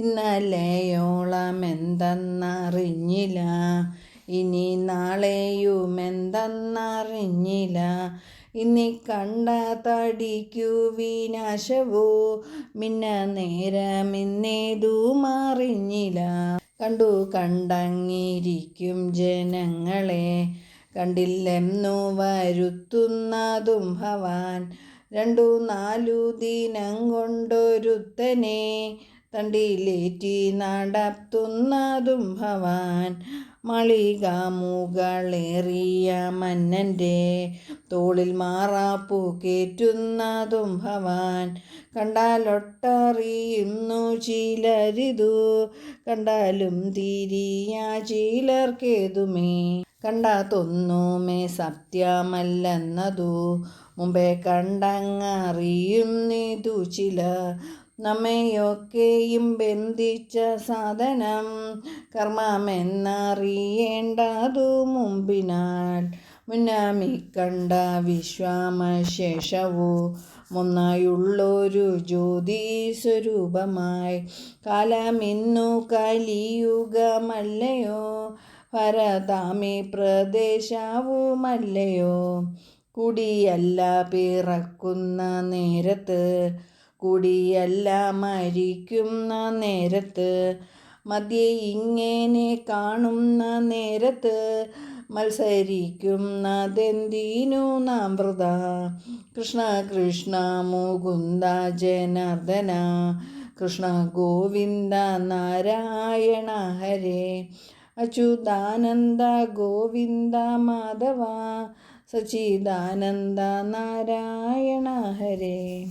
ഇന്നലെയോളം എന്തെന്നറിഞ്ഞില്ല. ഇനി നാളെയും എന്തെന്നറിഞ്ഞില്ല. ഇനി കണ്ട തടിക്കു വിനാശവോ? മിന്ന നേരമിന്നേതു മാറിഞ്ഞില്ല കണ്ടു കണ്ടങ്ങിരിക്കും ജനങ്ങളെ. കണ്ടില്ലെന്നു വരുത്തുന്നതും ഭവാൻ. രണ്ടു നാലു ദിനം കൊണ്ടൊരുത്തനെ. തണ്ടിലേറ്റി നടത്തുന്നതും ഭവാൻ മളിക മുകളേറിയ മന്നന്റെ തോളിൽ മാറാപ്പു കയറ്റുന്നതും ഭവാൻ കണ്ടാലൊട്ടറിയുന്നു ചിലരിതു കണ്ടാലും തിരിയ ചിലർക്കേതുമേ? കണ്ടാത്തൊന്നുമേ സത്യമല്ലെന്നതു മുമ്പേ കണ്ടങ്ങറിയുന്നിതു ചിലർ. നമ്മയൊക്കെയും ബന്ധിച്ച സാധനം കർമ്മമെന്നറിയേണ്ടതു മുമ്പിനാൽ. മുന്നാമി കണ്ട വിശ്വാമശേഷവു മുന്നായുള്ളൊരു ജ്യോതി സ്വരൂപമായി കാലമിന്നു കലിയുഗമല്ലയോ ഭരതാമി പ്രദേശവുമല്ലയോ. കുടിയല്ല പിറക്കുന്ന നേരത്ത് കുടിയല്ല മരിക്കുന്ന നേരത്ത്. മധ്യേ ഇങ്ങനെ കാണുന്ന നേരത്ത്. മത്സരിക്കുന്നതെന്തിനു നാം വൃത? കൃഷ്ണ കൃഷ്ണ മുകുന്ദ ജനാർദ്ദന. കൃഷ്ണ ഗോവിന്ദ നാരായണ ഹരേ. അച്യുതാനന്ദ ഗോവിന്ദ മാധവ. സച്ചിദാനന്ദ നാരായണ ഹരേ.